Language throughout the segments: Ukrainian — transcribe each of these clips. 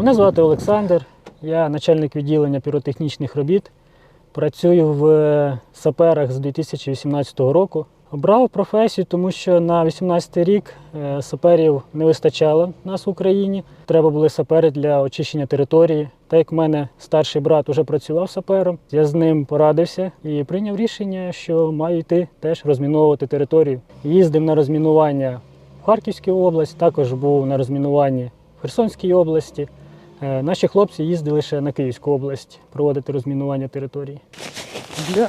Мене звати Олександр, я начальник відділення піротехнічних робіт. Працюю в саперах з 2018 року. Обрав професію, тому що на 18 рік е, саперів не вистачало нас в Україні. Треба були сапери для очищення території. Так як в мене старший брат вже працював сапером, я з ним порадився і прийняв рішення, що маю йти теж розміновувати територію. Їздив на розмінування в Харківську область, також був на розмінуванні в Херсонській області. Е, Наші хлопці їздили ще на Київську область проводити розмінування території. Для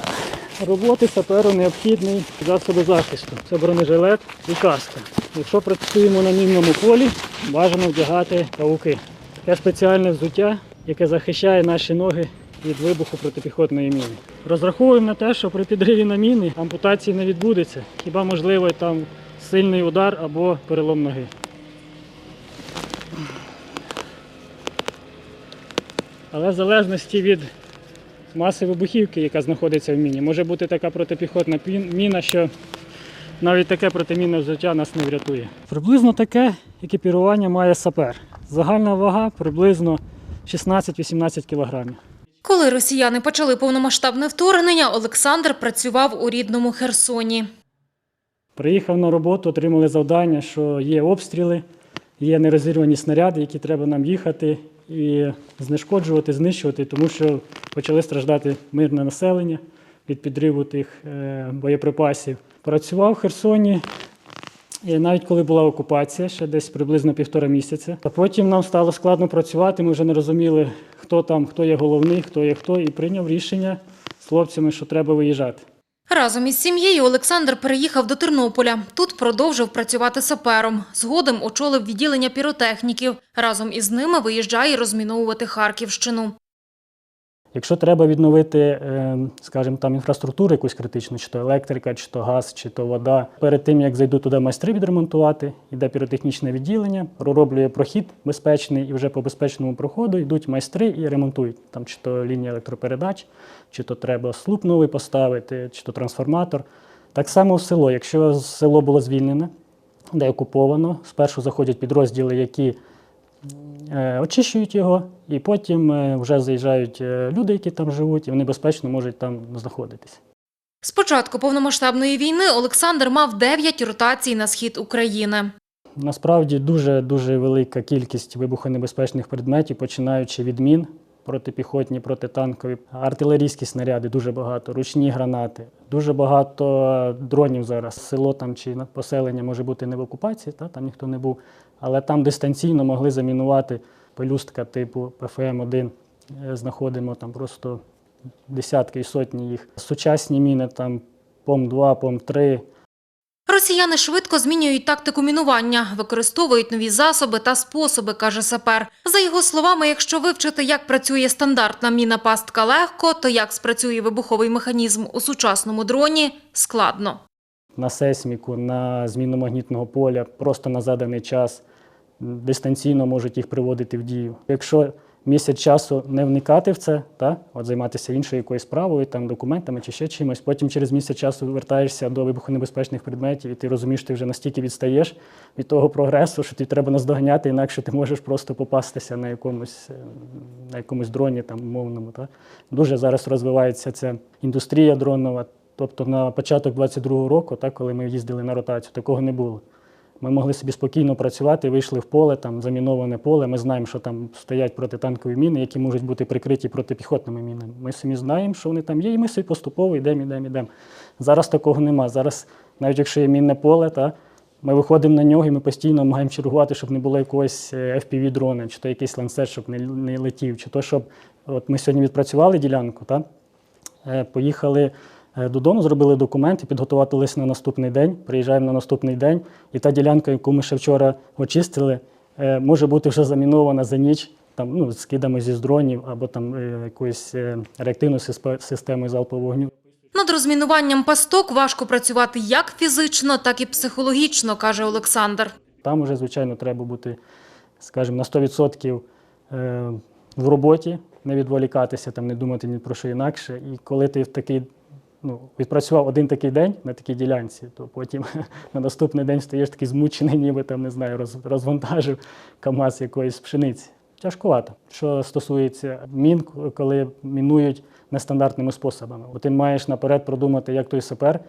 роботи саперу необхідний засоби захисту. Це бронежилет і каска. Якщо працюємо на мінному полі, бажано вдягати павуки. Таке спеціальне взуття, яке захищає наші ноги від вибуху протипіхотної міни. Розраховуємо на те, що при підриві на міни ампутації не відбудеться. Хіба можливо там сильний удар або перелом ноги. Але в залежності від маси вибухівки, яка знаходиться в міні, може бути така протипіхотна міна, що навіть таке протимінне взуття нас не врятує. Приблизно таке екіпірування має сапер. Загальна вага приблизно 16-18 кілограмів. Коли росіяни почали повномасштабне вторгнення, Олександр працював у рідному Херсоні. Приїхав на роботу, отримали завдання, що є обстріли, є нерозірвані снаряди, які треба нам їхати і знешкоджувати, знищувати, тому що почали страждати мирне населення від підриву тих е, боєприпасів. Працював в Херсоні. І навіть коли була окупація, ще десь приблизно півтора місяця. А потім нам стало складно працювати. Ми вже не розуміли, хто там, хто є головний, хто є хто, і прийняв рішення з хлопцями, що треба виїжджати. Разом із сім'єю Олександр переїхав до Тернополя. Тут продовжив працювати сапером. Згодом очолив відділення піротехніків. Разом із ними виїжджає розміновувати Харківщину. Якщо треба відновити, е, скажімо, там інфраструктуру якусь критичну, чи то електрика, чи то газ, чи то вода, перед тим як зайдуть туди майстри відремонтувати, йде піротехнічне відділення, пророблює прохід безпечний, і вже по безпечному проходу йдуть майстри і ремонтують там, чи то лінія електропередач, чи то треба слуп новий поставити, чи то трансформатор. Так само в село. Якщо село було звільнене, де окуповано, спершу заходять підрозділи, які е, очищують його, і потім е, вже заїжджають е, люди, які там живуть, і вони безпечно можуть там знаходитися. З початку повномасштабної війни Олександр мав 9 ротацій на схід України. Насправді дуже дуже велика кількість вибухонебезпечних предметів, починаючи від мін, протипіхотні, протитанкові, артилерійські снаряди, дуже багато, ручні гранати, дуже багато дронів зараз. Село там чи поселення може бути не в окупації, та, там ніхто не був, але там дистанційно могли замінувати пелюстка типу ПФМ-1. Е, Знаходимо там просто десятки і сотні їх. Сучасні міни там ПОМ-2, ПОМ-3, Росіяни швидко змінюють тактику мінування, використовують нові засоби та способи, каже сапер. За його словами, якщо вивчити, як працює стандартна міна пастка легко, то як спрацює вибуховий механізм у сучасному дроні – складно. на сейсміку, на зміну магнітного поля, просто на заданий час дистанційно можуть їх приводити в дію. Якщо місяць часу не вникати в це, та, от займатися іншою якоюсь справою, там, документами чи ще чимось, потім через місяць часу вертаєшся до вибухонебезпечних предметів, і ти розумієш, ти вже настільки відстаєш від того прогресу, що тобі треба наздоганяти, інакше ти можеш просто попастися на якомусь, е, на якомусь дроні там, умовному. Та. Дуже зараз розвивається ця індустрія дронова. Тобто на початок 22-го року, так, коли ми їздили на ротацію, такого не було. Ми могли собі спокійно працювати, вийшли в поле, там заміноване поле. Ми знаємо, що там стоять протитанкові міни, які можуть бути прикриті протипіхотними мінами. Ми самі знаємо, що вони там є, і ми собі поступово йдемо, йдемо, йдемо. Зараз такого нема. Зараз, навіть якщо є мінне поле, та, ми виходимо на нього і ми постійно намагаємо чергувати, щоб не було якогось е, FPV-дрона, чи то якийсь ланцет, щоб не, не летів, чи то, щоб от ми сьогодні відпрацювали ділянку, та, Е, Поїхали додому, зробили документи, підготувати лист на наступний день. Приїжджаємо на наступний день, і та ділянка, яку ми ще вчора очистили, е, може бути вже замінована за ніч. Там ну, скидами зі дронів або там е, якоюсь е, реактивною системою залпового вогню. Над розмінуванням пасток важко працювати як фізично, так і психологічно, каже Олександр. Там вже, звичайно, треба бути, скажімо, на 100% е, в роботі, не відволікатися, там, не думати ні про що інакше. І коли ти в такий, ну, відпрацював один такий день на такій ділянці, то потім на наступний день стаєш такий змучений, ніби там, не знаю, роз, розвантажив КАМАЗ якоїсь пшениці. Тяжкувато. Що стосується мін, коли мінують нестандартними способами. Бо ти маєш наперед продумати, як той сапер,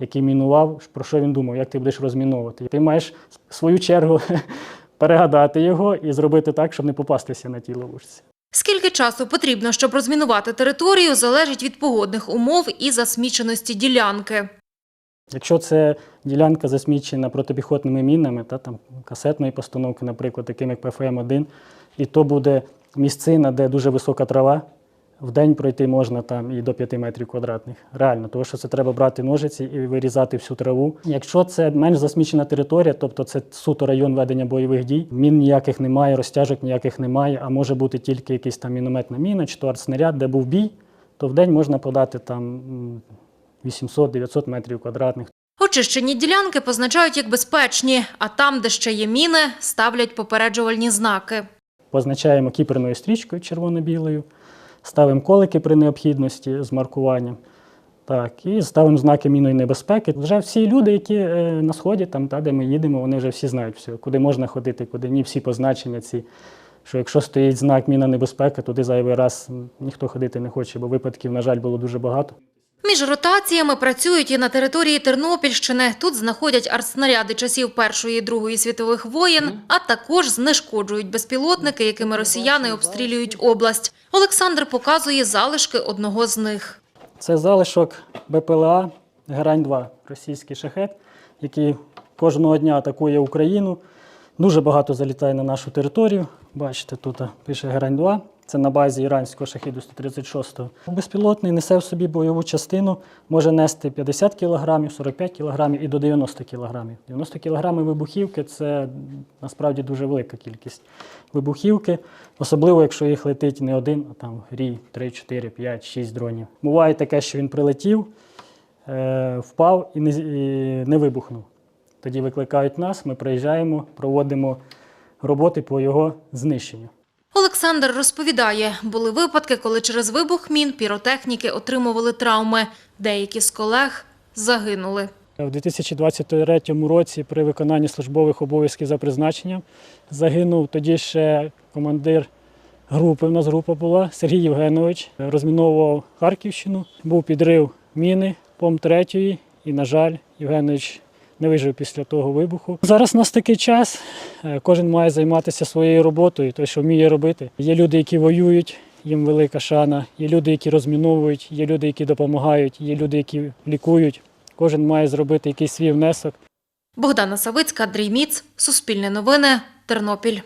який мінував, про що він думав, як ти будеш розміновувати. Ти маєш свою чергу перегадати його і зробити так, щоб не попастися на тій ловушці. Скільки часу потрібно, щоб розмінувати територію, залежить від погодних умов і засміченості ділянки. Якщо це ділянка засмічена протипіхотними мінами, та там касетної постановки, наприклад, таким як ПФМ-1, і то буде місцина, де дуже висока трава, в день пройти можна там і до 5 метрів квадратних. Реально, тому що це треба брати ножиці і вирізати всю траву. Якщо це менш засмічена територія, тобто це суто район ведення бойових дій, мін ніяких немає, розтяжок ніяких немає, а може бути тільки якийсь там мінометна міна чи то артснаряд, де був бій, то в день можна подати там 800-900 метрів квадратних. Очищені ділянки позначають як безпечні, а там, де ще є міни, ставлять попереджувальні знаки. Позначаємо кіперною стрічкою червоно-білою, ставимо колики при необхідності з маркуванням. Так, і ставимо знаки мінної небезпеки. Вже всі люди, які е, на сході, там, та, де ми їдемо, вони вже всі знають все, куди можна ходити, куди ні, всі позначення ці. Що якщо стоїть знак міна небезпека, туди зайвий раз ніхто ходити не хоче, бо випадків, на жаль, було дуже багато. Між ротаціями працюють і на території Тернопільщини. Тут знаходять артснаряди часів Першої і Другої світових воєн, а також знешкоджують безпілотники, якими росіяни обстрілюють область. Олександр показує залишки одного з них. Це залишок БПЛА Герань-2, російський шахет, який кожного дня атакує Україну. Дуже багато залітає на нашу територію. Бачите, тут пише Герань-2. Це на базі іранського шахіду 136-го. Безпілотний несе в собі бойову частину, може нести 50 кг, 45 кг і до 90 кг. 90 кг вибухівки це насправді дуже велика кількість вибухівки, особливо якщо їх летить не один, а там рій 3, 4, 5, 6 дронів. Буває таке, що він прилетів, е, впав і не вибухнув. Тоді викликають нас, ми приїжджаємо, проводимо роботи по його знищенню. Олександр розповідає, були випадки, коли через вибух мін піротехніки отримували травми. Деякі з колег загинули. У 2023 році при виконанні службових обов'язків за призначенням загинув тоді ще командир групи. У нас група була Сергій Євгенович. Розміновував Харківщину. Був підрив міни пом 3 і, на жаль, Євгенович не вижив після того вибуху. Зараз у нас такий час. е, Кожен має займатися своєю роботою, той, що вміє робити. Є люди, які воюють. Їм велика шана. Є люди, які розміновують, є люди, які допомагають, є люди, які лікують. Кожен має зробити якийсь свій внесок. Богдана Савицька, Андрій Міц, Суспільне новини, Тернопіль.